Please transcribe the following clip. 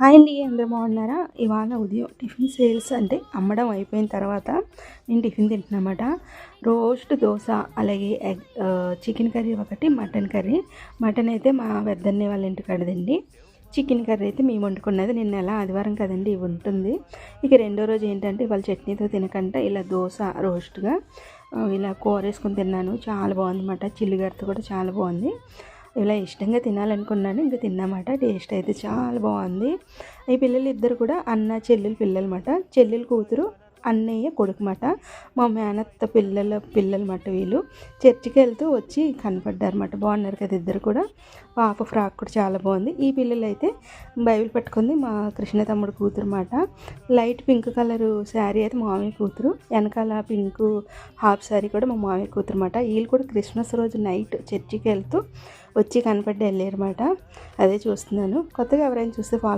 Hi అండి అందరూ బాగున్నారా? ఇవాళ ఉదయం టిఫిన్ సేల్స్ అంటే అమ్మడం అయిపోయిన తర్వాత నేను టిఫిన్ తింటున్నమాట రోస్ట్ దోశ అలాగే ఎగ్ చికెన్ కర్రీ ఒకటి మటన్ కర్రీ. మటన్ అయితే మా పెద్దన్నే వాళ్ళ ఇంటి కడదండి చికెన్ కర్రీ అయితే మేము వండుకున్నది. నిన్న ఎలా ఆదివారం కదండి ఇవి ఉంటుంది. ఇక రెండో రోజు ఏంటంటే వాళ్ళ చట్నీతో తినకుండా ఇలా దోశ రోస్ట్గా ఇలా కూర వేసుకొని తిన్నాను. చాలా బాగుంది అన్నమాట. చిల్లిగడ్డతో కూడా చాలా బాగుంది. ఇలా ఇష్టంగా తినాలనుకున్నాను. ఇంకా తిన్నమాట. టేస్ట్ అయితే చాలా బాగుంది. ఈ పిల్లలు ఇద్దరు కూడా అన్న చెల్లెలు పిల్లలమాట. చెల్లెలు కూతురు అన్నయ్య కొడుకుమాట. మా మేనత్త పిల్లల పిల్లలమాట వీళ్ళు. చర్చికి వెళ్తూ వచ్చి కనపడ్డారన్నమాట బాగున్నారు కదా ఇద్దరు కూడా. పాప ఫ్రాక్ కూడా చాలా బాగుంది. ఈ పిల్లలు అయితే బైబిల్ పట్టుకుంది మా కృష్ణ తమ్ముడు కూతురు మాట లైట్ పింక్ కలర్ శారీ అయితే మామయ్య కూతురు. వెనకాల పింక్ హాఫ్ శారీ కూడా మా మామయ్య కూతురు మాట వీళ్ళు కూడా క్రిస్మస్ రోజు నైట్ చర్చికి వెళ్తూ వచ్చి కనపడ్డి వెళ్ళారన్నమాట అదే చూస్తున్నాను. కొత్తగా ఎవరైనా చూస్తే ఫాలో